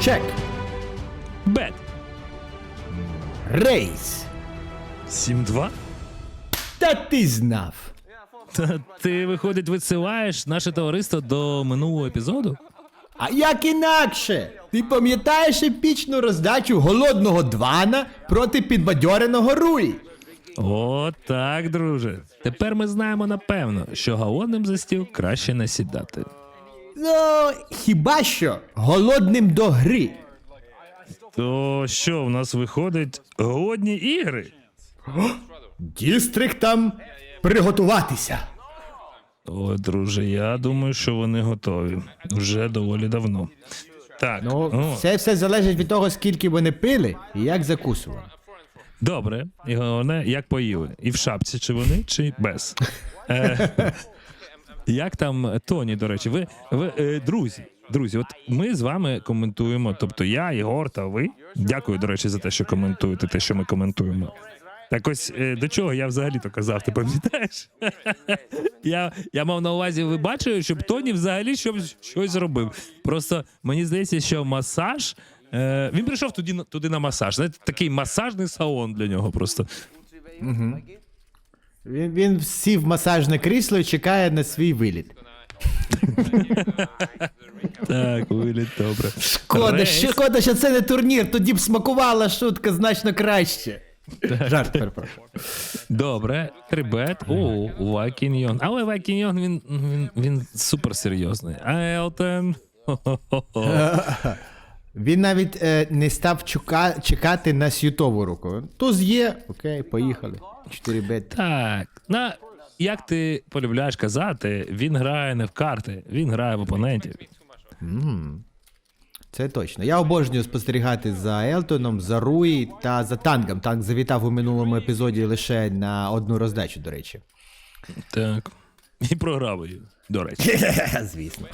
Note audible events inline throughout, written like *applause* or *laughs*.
Чек. Бет. Рейс. 7-2? Та ти знав. Та ти, виходить, висилаєш наше товариство до минулого епізоду? А як інакше? Ти пам'ятаєш епічну роздачу голодного двана проти підбадьореного Руї? О, так, друже. Тепер ми знаємо напевно, що голодним за стіл краще не сідати. Ну, хіба що голодним до гри. То що в нас виходить голодні ігри? Дістриктам приготуватися. О, друже, я думаю, що вони готові вже доволі давно. Так, Ну, це все залежить від того, скільки вони пили і як закусували. добре. І головне, як поїли? І в шапці, чи вони, чи без. *laughs* Як там Тоні, до речі, ви, ви е, друзі, друзі, от ми з вами коментуємо, тобто я, Єгор та ви. Дякую, до речі, за те, що коментуєте те, що ми коментуємо. Так ось е, до чого я взагалі то казав, ти пам'ятаєш? *laughs* я, я мав на увазі, ви бачили, щоб Тоні взагалі щось, щось зробив. Просто мені здається, що масаж. Е, він прийшов туди, туди на масаж. Знаєте, такий масажний салон для нього просто. Він, він сів в масажне крісло і чекає на свій виліт. Так, виліт добре. Шкода, шкода, що це не турнір, тоді б смакувала шутка значно краще. Жарт, перепрошую. Добре, трибет. О, Вайкіньйон. Але Вайкіньйон він, він, він супер серйозний. А хо-хо-хо. *laughs* Він навіть е, не став чука, чекати на світову руку. Туз є, окей, поїхали. 4 бет. Так. На, як ти полюбляєш казати, він грає не в карти, він грає в опонентів. Це точно. Я обожнюю спостерігати за Елтоном, за Руї та за танком. Танк завітав у минулому епізоді лише на одну роздачу, до речі. Так. І програв її, до речі. *laughs* Звісно.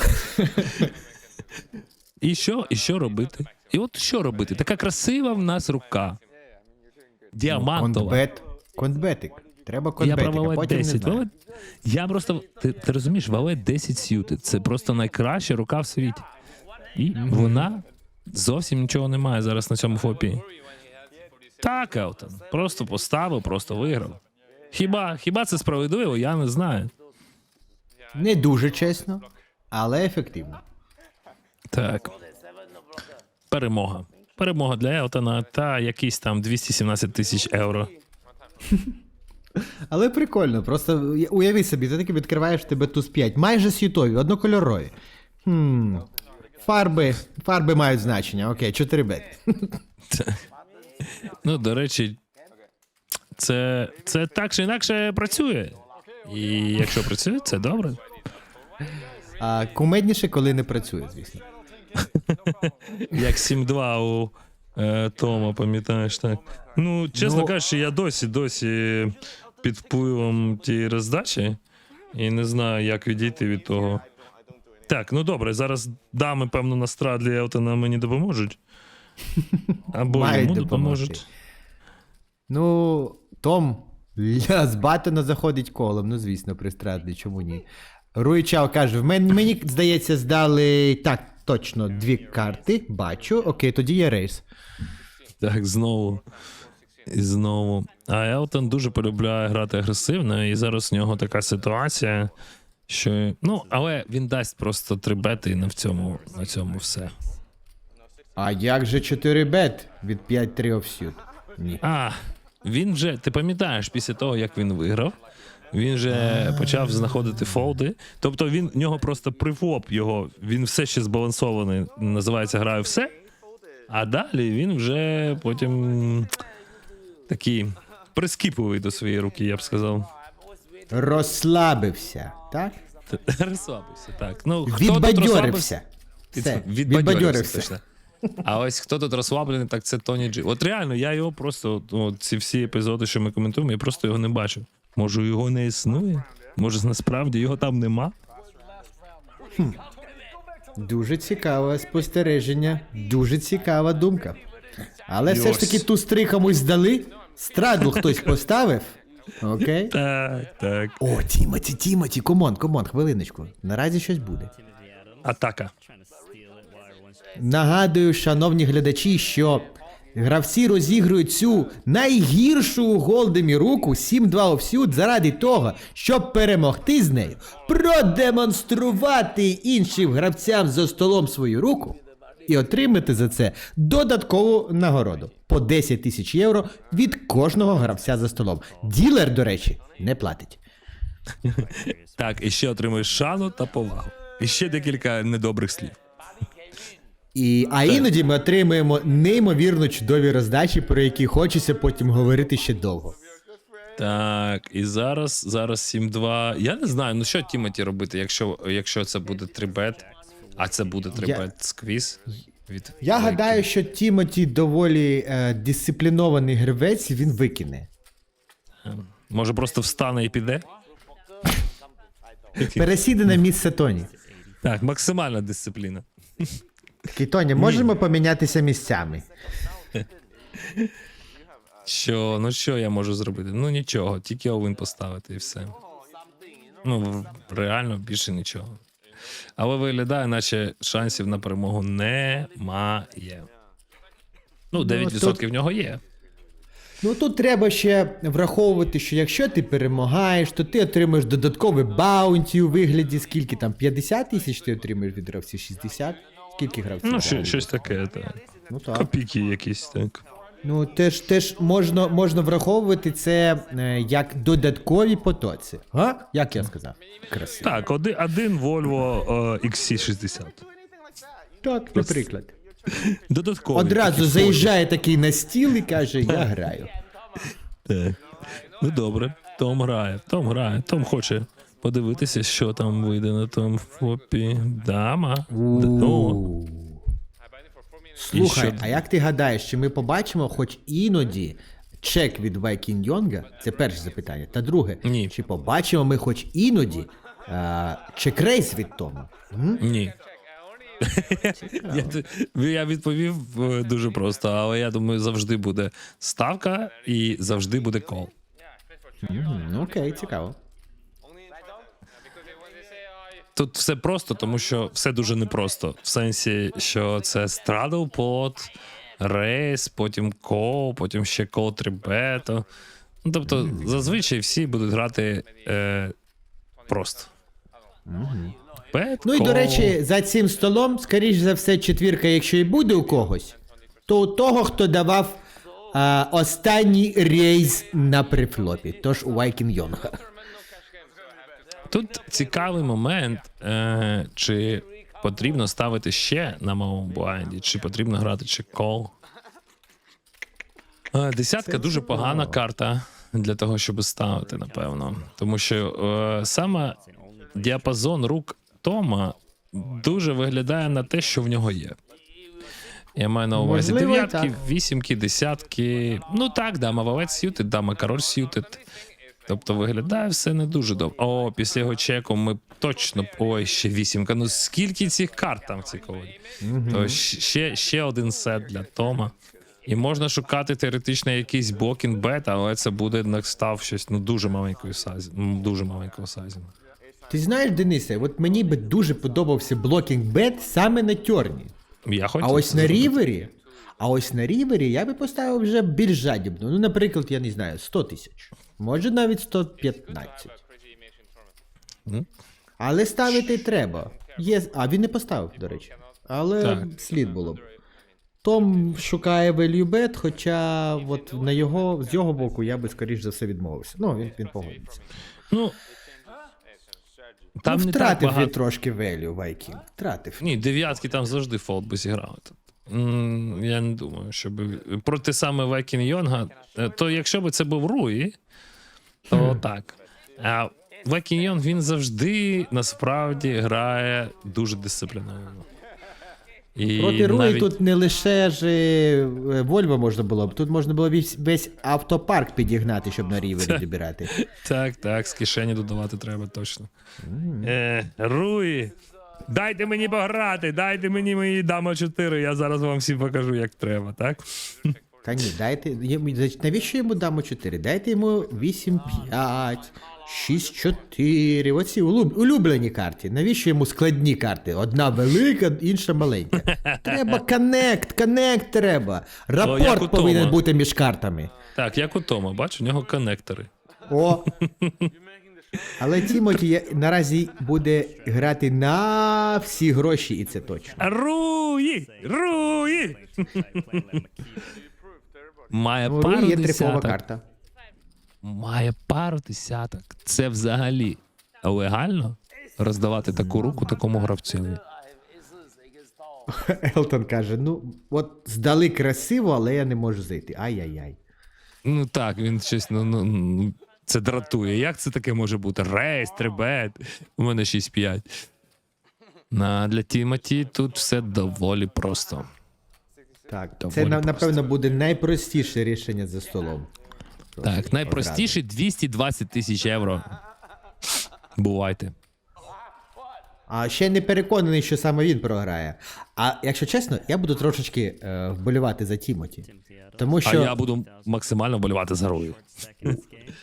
І що? І що робити? І от що робити? Така красива в нас рука. Діамантова. Контбет. Контбетик. Треба Я контбетик, про а потім не 10. знаю. Я просто. Ти, ти розумієш, Валет 10 сюти. Це просто найкраща рука в світі. І вона зовсім нічого не має зараз на цьому фопі. Так, Елтон. Просто поставив, просто виграв. Хіба, хіба це справедливо? Я не знаю. Не дуже чесно, але ефективно. Так. Перемога. Перемога для Елтона та якісь там 217 тисяч євро. *laughs* Але прикольно, просто уяви собі, ти таки відкриваєш тебе туз 5, майже світові, однокольорові. Хм. Фарби, фарби мають значення, окей, 4 бет. *laughs* Ну, до речі, це, це так чи інакше працює. І якщо працює, це добре. А кумедніше, коли не працює, звісно. *laughs* Як 7-2 у е, Тома, пам'ятаєш так. Ну, чесно Ну- кажучи, я досі, досі під впливом тієї роздачі і не знаю, як відійти від того. Так, ну добре, зараз дами, певно, на страдлі Елтона мені допоможуть. *laughs* Або Мають йому допомогти. допоможуть. Ну, Том ля, з Баттона заходить колом, ну звісно, при страдлі, чому ні. Руїчав каже: в мен, мені, здається, здали так, точно, дві карти, бачу. Окей, тоді є рейс. Так, знову. І знову. А Елтон дуже полюбляє грати агресивно, і зараз у нього така ситуація, що. Ну, але він дасть просто три бети, і на цьому, на цьому все. А як же 4 бет від 5-3 офсюд? Ні. А, він вже, ти пам'ятаєш, після того, як він виграв, він вже почав знаходити фолди. Тобто він в нього просто прифоп його, він все ще збалансований, називається граю все. А далі він вже потім такий прискіпливий до своєї руки, я б сказав. Розслабився, так? Розслабився, так. Ну, хто Відбадьорився. Все, Відбадьорився. точно. А ось хто тут розслаблений, так це Тоні Джі. От реально, я його просто, ну, ці всі епізоди, що ми коментуємо, я просто його не бачу. Може, його не існує? Може, насправді його там нема? Дуже цікаве спостереження, дуже цікава думка. Але все ж таки ту три комусь здали, страдл хтось *laughs* поставив. Окей. Так, так. О, Тімоті, Тімоті, комон, комон, хвилиночку. Наразі щось буде. Атака. Нагадую, шановні глядачі, що гравці розігрують цю найгіршу Голдемі руку 7-2 офсюд заради того, щоб перемогти з нею, продемонструвати іншим гравцям за столом свою руку і отримати за це додаткову нагороду по 10 тисяч євро від кожного гравця за столом. Ділер, до речі, не платить. Так, і ще отримуєш шану та повагу. І ще декілька недобрих слів. І, а іноді ми отримуємо неймовірно чудові роздачі, про які хочеться потім говорити ще довго. Так, і зараз, зараз 7-2. Я не знаю, ну що Тімоті робити, якщо, якщо це буде трибет, а це буде трибет сквіз. Від Я гадаю, що Тімоті доволі е, дисциплінований гравець, він викине. Може просто встане і піде? Пересіде на місце Тоні. Так, максимальна дисципліна. Такий Тоні, можемо помінятися місцями. Що, ну що я можу зробити? Ну нічого, тільки овин поставити і все. Ну, реально більше нічого. Але виглядає, наче шансів на перемогу немає. Ну, 9% тут- в нього є. Ну тут треба ще враховувати, що якщо ти перемагаєш, то ти отримаєш додатковий баунті у вигляді, скільки там 50 тисяч ти отримаєш від гравців 60? Скільки гравців? Ну, взагалі? що, щось таке, так. Ну так. Копійки якісь, так. Ну теж теж можна, можна враховувати це е, як додаткові потоці. А? Як я сказав? Красиво. Так, один, один Volvo е, XC60. Так, наприклад. Додатковий. Одразу такий заїжджає такий на стіл і каже: Я граю. Так. Ну добре, Том грає, Том грає, Том хоче подивитися, що там вийде на тому флопі. Дама. Ну, Слухай, що? а як ти гадаєш, чи ми побачимо хоч іноді чек від Вайкін Йонга? Це перше запитання. Та друге, Ні. чи побачимо ми хоч іноді а, чек-рейс від Тома? М? ні. Я, я відповів е, дуже просто, але я думаю, завжди буде ставка і завжди буде кол. Окей, цікаво. Тут все просто, тому що все дуже непросто. В сенсі, що це пот, рейс, потім кол, потім ще кол трибето. Ну, тобто, зазвичай всі будуть грати е, просто. Бет, Ну і до речі, за цим столом, скоріш за все, четвірка, якщо і буде у когось, то у того, хто давав а, останній рейс на прифлопі, тож у Вайкін Йонга. Тут цікавий момент, е, чи потрібно ставити ще на моєму блайнді, чи потрібно грати чи кол. Е, Десятка дуже погана карта для того, щоб ставити, напевно. Тому що е, саме діапазон рук Тома дуже виглядає на те, що в нього є. Я маю на увазі дев'ятки, вісімки, десятки. Ну так, дама валець сютить, дама король сютить. Тобто виглядає все не дуже добре. О, після його чеку ми точно. Ой, ще вісімка. Ну скільки цих карт там в цій колоді? То ще, ще один сет для Тома. І можна шукати теоретично якийсь блокінг бет, але це буде на став щось ну дуже маленької сазі. Дуже маленького сазі. Ти знаєш, Денисе, от мені би дуже подобався блокінг бет саме на тьорні. Я хотів А ось на рівері, а ось на рівері я би поставив вже більш жадібно. Ну, наприклад, я не знаю, 100 тисяч. Може навіть 115. Мгм. Але ставити треба. Є... А він не поставив, до речі. Але Так. слід було б. Том шукає value bet, хоча от на його, з його боку я би скоріш за все відмовився. Ну, він, він погодиться. Ну, там ну, не так втратив багато. він трошки value, Вайкінг. Втратив. Ні, дев'ятки там завжди фолд би зіграли. М, Я не думаю, щоб проти саме Вайкін Йонга, е, то якщо б це був Руї, то так. А Вайкін Йонг він завжди насправді грає дуже дисципліновано. І Проти Руї навіть- тут не лише ж е, Вольво можна було б, тут можна було весь, весь автопарк підігнати, щоб на рівері добирати. Так, так, з кишені додавати треба точно. Е, Руї, дайте мені пограти, дайте мені мої дама 4, я зараз вам всім покажу, як треба, так? Та ні, дайте. йому- Навіщо йому дамо 4? Дайте йому 8-5, 6-4. Оці улюб- улюблені карти. Навіщо йому складні карти? Одна велика, інша маленька. Треба коннект, коннект треба. як у Рапорт повинен бути між картами. Так, як у Тома, бачиш, у нього коннектори. О. *laughs* Але Тімоті я- наразі буде грати на всі гроші, і це точно. Руї! Руї! Має Ну, пару є трипова десяток. карта. Має пару десяток. Це взагалі легально роздавати таку руку такому гравцеві. *laughs* Елтон каже: ну, от здали красиво, але я не можу зайти. Ай-яй-яй. Ну так, він щось ну, ну, ну це дратує. Як це таке може бути? Рейс, трибет. У мене 6-5. На, для Тімоті тут все доволі просто. Так, Доволі це просто. напевно буде найпростіше рішення за столом. Так, найпростіше 220 тисяч євро. Бувайте. А ще не переконаний, що саме він програє. А якщо чесно, я буду трошечки е, вболівати за Тімоті. Тому А я буду максимально болювати за Рую.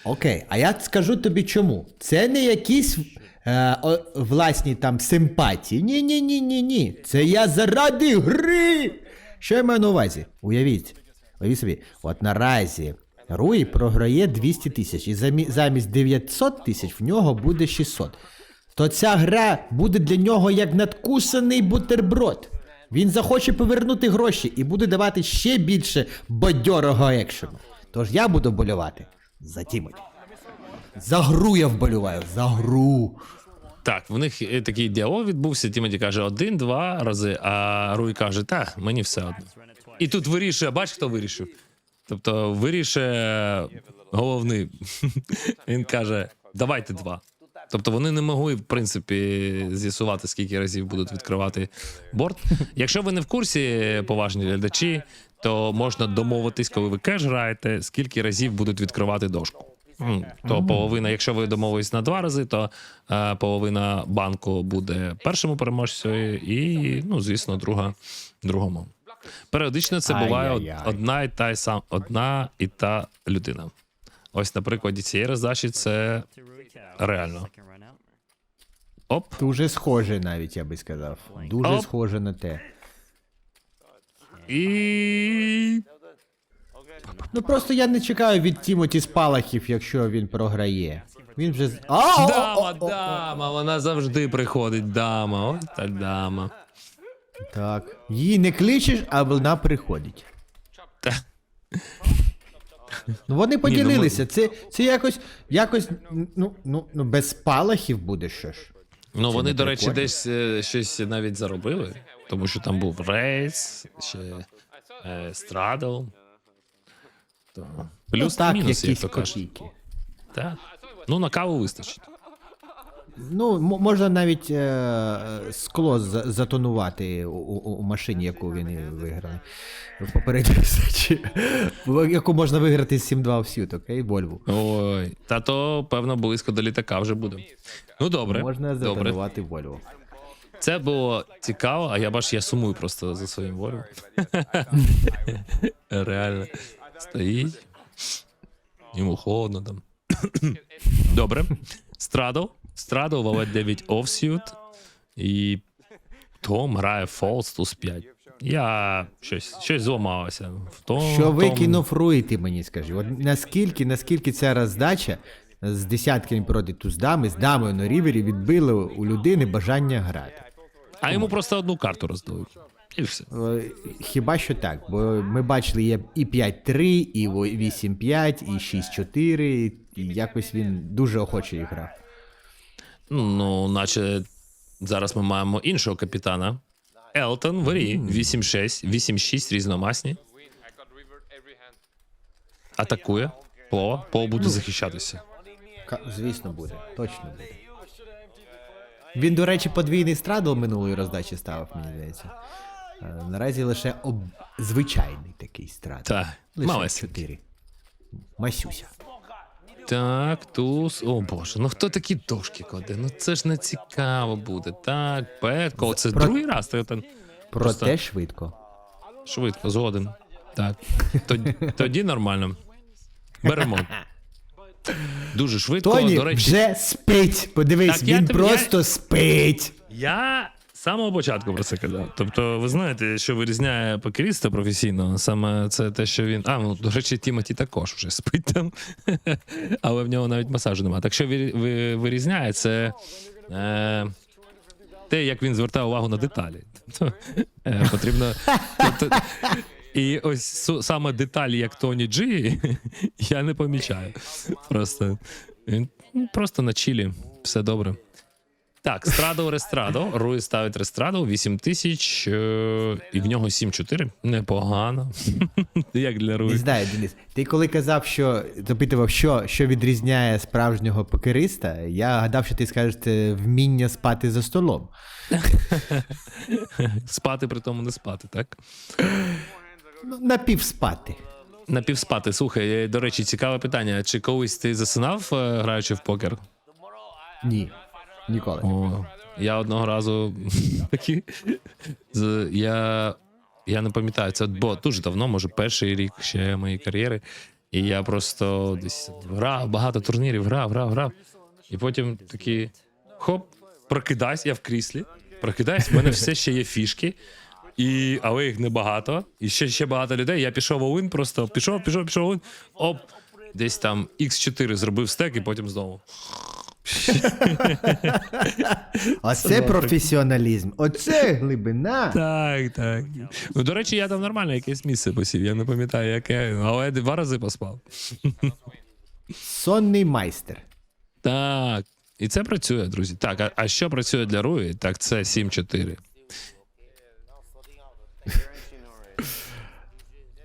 Окей, а я скажу тобі чому. Це не якісь е, о, власні там симпатії. Ні, ні, ні, ні, ні. Це я заради гри. Що я маю на увазі? Уявіть. Уявіть собі, от наразі Руї програє 200 тисяч, і замі- замість 900 тисяч в нього буде 600. То ця гра буде для нього як надкусаний бутерброд. Він захоче повернути гроші і буде давати ще більше бадьорого екшену. Тож я буду болювати за Тімоті. За гру я вболюваю, за гру. Так, в них е, такий діалог відбувся. Тімоті каже один-два рази, а Руй каже, та, мені все одно. І тут вирішує, бач, хто вирішив. Тобто вирішує головний. *laughs* Він каже: давайте два. Тобто вони не могли, в принципі, з'ясувати, скільки разів будуть відкривати борт. Якщо ви не в курсі, поважні глядачі, то можна домовитись, коли ви кеш граєте, скільки разів будуть відкривати дошку. То половина, якщо ви домовились на два рази, то е, половина банку буде першому переможцю, і, ну, звісно, друга другому. Періодично це буває Ай-яй-яй. одна і та й сам одна і та людина. Ось на прикладі цієї роздачі це реально. Оп. Дуже схоже навіть, я би сказав. Дуже Оп. схоже на те. І Ну просто я не чекаю від Тімоті спалахів, якщо він програє. Він вже. з- А, о, о, дама, о, о, дама, вона завжди приходить. Дама, ось та дама. Так. Її не кличеш, а вона приходить. Та. Ну вони поділилися. Це, це якось, якось, ну, ну, ну, без спалахів буде ж. Ну вони, до речі, десь е, щось навіть заробили, тому що там був рейс, ще е, страдл. То... Плюс ну, так, мінус, як якісь то кажуть. копійки. Так. Ну, на каву вистачить. Ну, можна навіть е, скло за- затонувати у, у, у машині, яку він і виграли в попередній *laughs* зустрічі. Яку можна виграти з 7-2 в сют, окей, Вольву. Ой, та то, певно, близько до літака вже буде. Ну, добре. Можна затонувати Вольву. Це було цікаво, а я бачу, я сумую просто за своїм волем. *laughs* Реально. Стоїть. Йому холодно там. *clears throat* Добре. Страдл. Страдл валет 9 офсют. І Том грає фолс туз 5. Я щось, щось зламалося. В Том, Що Том- викинув Руї, ти мені скажи? От наскільки, наскільки ця роздача з десятками проти туздами, з дамою на рівері відбила у людини бажання грати? А йому просто одну карту роздали. І все. Е, Хіба що так, бо ми бачили є і 5-3, і 8-5, і 6-4, і якось він дуже охоче грав. Ну, наче зараз ми маємо іншого капітана. Елтон Вері, 8-6, 8-6 різномасні. Атакує. Пол. Пол буде захищатися. Ка- Звісно, буде. Точно буде. Він, до речі, подвійний страдл минулої роздачі ставив, мені здається. Е, Наразі лише об... звичайний такий страдл. Так, Лише малесенький. 4. Масюся. Так, туз. О боже, ну хто такі дошки кладе? Ну це ж не цікаво буде. Так, петко. Це Про- другий раз. Ти Проте Просто- швидко. швидко, згоден. Так. Тоді, тоді нормально. Беремо. Дуже швидко. Тоні До речі, вже спить. Подивись, Так я він тобі- просто спить. Я самого початку про це казав. Тобто, ви знаєте, що вирізняє покеріста професійного, саме це те, що він. А, ну, до речі, Тімоті також вже спить там, *laughs* але в нього навіть масажу немає. Так що вирі- вирізняє це. Е, те, як він звертає увагу на деталі. *laughs* Тобто, е, потрібно. Тобто, і ось саме деталі, як Тоні Джі, *laughs* я не помічаю. Просто він просто на чілі, все добре. Так, Страдо Рестрадо. Руї ставить Рестрадо 8 тисяч, е, і в нього 7-4. Непогано. Як для Не Руї. знаю, Денис. Ти коли казав, що запитував, що, що відрізняє справжнього покериста, я гадав, що ти скажеш це вміння спати за столом. Спати при тому не спати, так? Ну, напівспати. Напівспати. Слухай, е, до речі, цікаве питання. Чи колись ти засинав, е, граючи в покер? Ні. Ніколи. О, я одного разу *laughs* такі. Я, я не пам'ятаю, це було дуже давно, може, перший рік ще моєї кар'єри. І я просто десь грав, багато турнірів, грав, грав, грав. І потім такий хоп, прокидаюсь, я в кріслі, прокидаюсь, в мене все ще є фішки. І, але їх небагато. І ще, ще багато людей. Я пішов Оуін, просто пішов, пішов, пішов Оуін, оп, десь там X4 зробив стек і потім знову. *laughs* Оце професіоналізм. Оце глибина. Так, так. Ну, до речі, я там нормально якесь місце посів. Я не пам'ятаю, яке, але я два рази поспав. Сонний майстер. Так. І це працює, друзі. Так, а, а що працює для Руї? Так, це 7-4.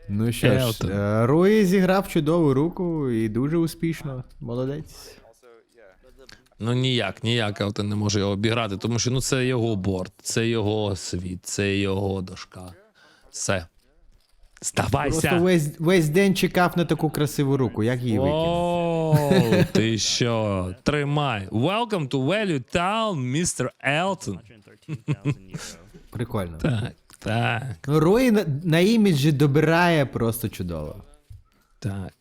Ну що ж, Елтон. е, Руї зіграв чудову руку і дуже успішно. Молодець. Ну ніяк, ніяк Елтон не може його обіграти, тому що ну це його борт, це його світ, це його дошка. Все. Здавайся! Просто весь, весь день чекав на таку красиву руку. Як її викинув? О, *laughs* ти що? Тримай. Welcome to Value Town, Mr. Elton. *laughs* Прикольно. Так, так. Ну, Руї на, на іміджі добирає просто чудово. Так.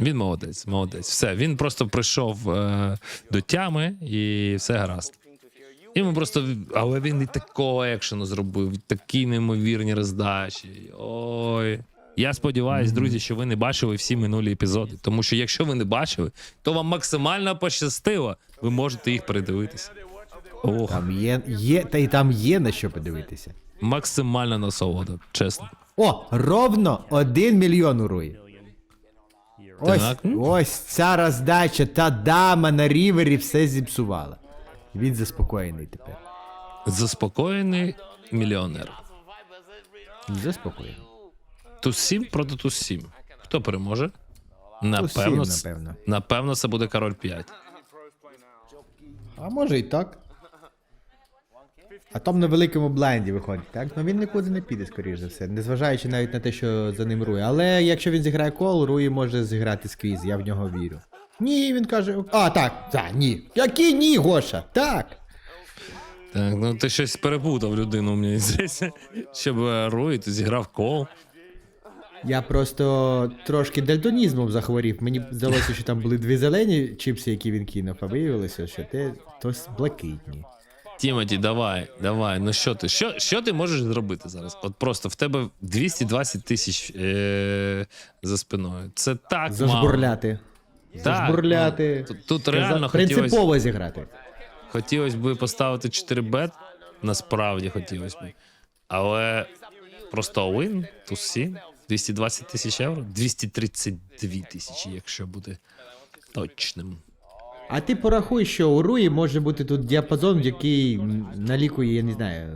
Він молодець, молодець. Все, він просто прийшов е, до тями і все гаразд. Йому просто, але він і такого екшену зробив, і такі неймовірні роздачі. Ой. Я сподіваюся, друзі, що ви не бачили всі минулі епізоди. Тому що якщо ви не бачили, то вам максимально пощастило. Ви можете їх передивитися. Ох, Там є, є, та й там є на що подивитися. максимальна насолода, чесно. О, ровно один мільйон у Руї. Ось, Так. ось ця роздача, та дама на рівері все зіпсувала. Він заспокоєний тепер. Заспокоєний мільйонер. Заспокоєний. Туз 7 проти Туз 7. Хто переможе? Туз Напевно, сім, напевно. напевно, це буде король 5. А може і так. А там на великому бленді виходить, так? Ну він нікуди не піде, скоріш за все, незважаючи навіть на те, що за ним Руї. Але якщо він зіграє кол, Руї може зіграти сквіз, я в нього вірю. Ні, він каже. А, так, так, ні. Який ні, Гоша? Так. Так, ну ти щось перепутав людину, мені здається. Щоб е, Рой ти зіграв кол. Я просто трошки дальтонізмом захворів. Мені здалося, що там були дві зелені чіпси, які він кинув, а виявилося, що те тось блакитні. Тімоті, давай, давай. Ну що ти? Що, що ти можеш зробити зараз? От просто в тебе 220 тисяч е- за спиною. Це так. мало. Зажбурляти. Так, Зажбурляти. ну, тут- тут реально хотілось- принципово зіграти. Хотілося б поставити 4 бет, насправді хотілося б. Але просто win, туз 7, 220 тисяч євро, 232 тисячі, якщо бути точним. А ти порахуй, що у Руї може бути тут діапазон, який налікує, я не знаю,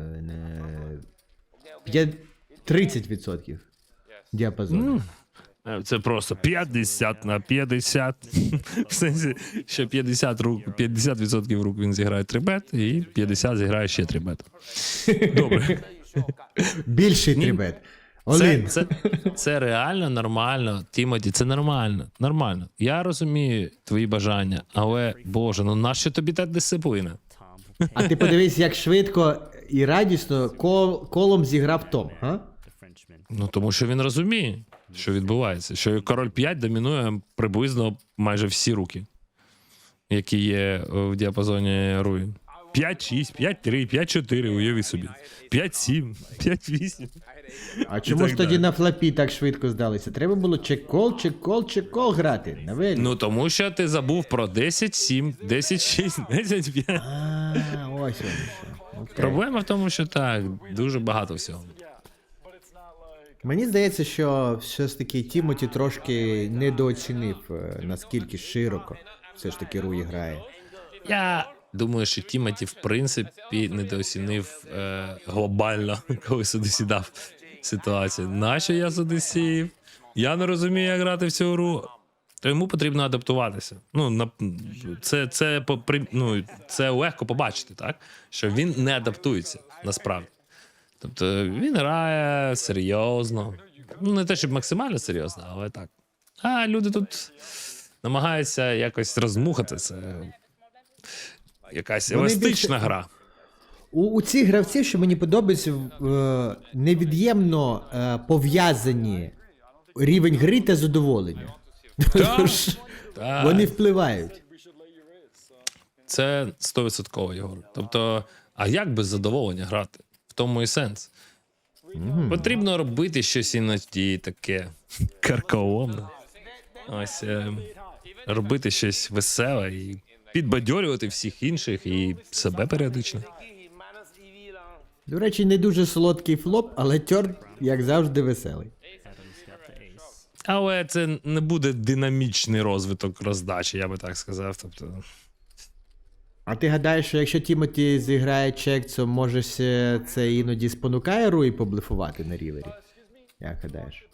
е, 30% діапазону. Е, Це просто 50 на 50. В сенсі, що 50 рук, 50% рук він зіграє 3 бет, і 50 зіграє ще 3 бет. Добре. Більший трибет. Це, Олин. це, це реально нормально, Тімоті, це нормально. Нормально. Я розумію твої бажання, але Боже, ну нащо тобі та дисципліна? А ти подивись, як швидко і радісно кол, колом зіграв Том. А? Ну тому що він розуміє. що відбувається. Що король 5 домінує приблизно майже всі руки, які є е, в діапазоні руїн. 5-6, 5-3, 5-4, уяви собі. 5-7, 5-8. А чому так ж тоді далі. на флапі так швидко здалися? Треба було чек-кол, чек-кол, чек-кол грати. На велі. Ну тому що ти забув про 10-7, 10-6, 10-5. А, ось воно що. Окей. Проблема в тому, що так, дуже багато всього. Мені здається, що все ж таки Тімоті трошки недооцінив, е, наскільки широко все ж таки Руї грає. Я думаю, що Тімоті, в принципі, недооцінив е, глобально, *laughs* коли сюди сідав ситуацію. Нащо я сюди сів? Я не розумію, як грати в цю гру. То йому потрібно адаптуватися. Ну, на, це, це, ну, це легко побачити, так? Що він не адаптується насправді. Тобто він грає серйозно. Ну, не те, щоб максимально серйозно, але так. А люди тут намагаються якось розмухати це. Якась еластична більше- гра. У, у цих гравців, що мені подобається, е, невід'ємно е, пов'язані рівень гри та задоволення. Тож Так. Вони впливають. Це 100% Єгор. Тобто, а як без задоволення грати? В тому і сенс. Потрібно робити щось іноді таке карколомне. Ось е, робити щось веселе і підбадьорювати всіх інших і себе періодично. До речі, не дуже солодкий флоп, але тьор, як завжди, веселий. Але це не буде динамічний розвиток роздачі, я би так сказав. Тобто, А ти гадаєш, що якщо Тімоті зіграє чек, то може це іноді спонукає Руї поблефувати на рівері? Як гадаєш?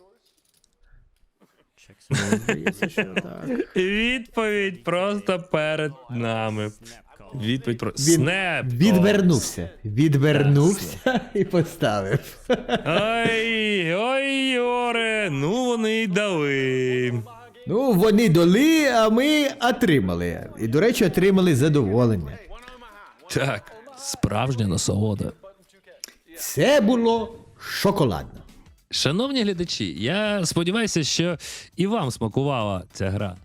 Здається, що так. відповідь просто перед нами. Відповідь про Він Снеп. відвернувся. Відвернувся і поставив. Ой, ой, Йоре, ну вони й дали. Ну, вони дали, а ми отримали. І, до речі, отримали задоволення. Так, справжня насолода. Це було шоколадно. Шановні глядачі, я сподіваюся, що і вам смакувала ця гра.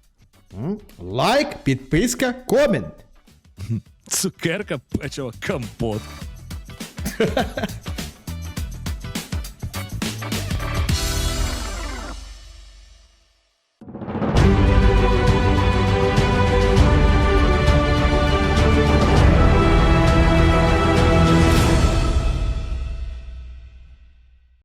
М? Лайк, підписка, комент. Цукерка, печиво, компот. *laughs*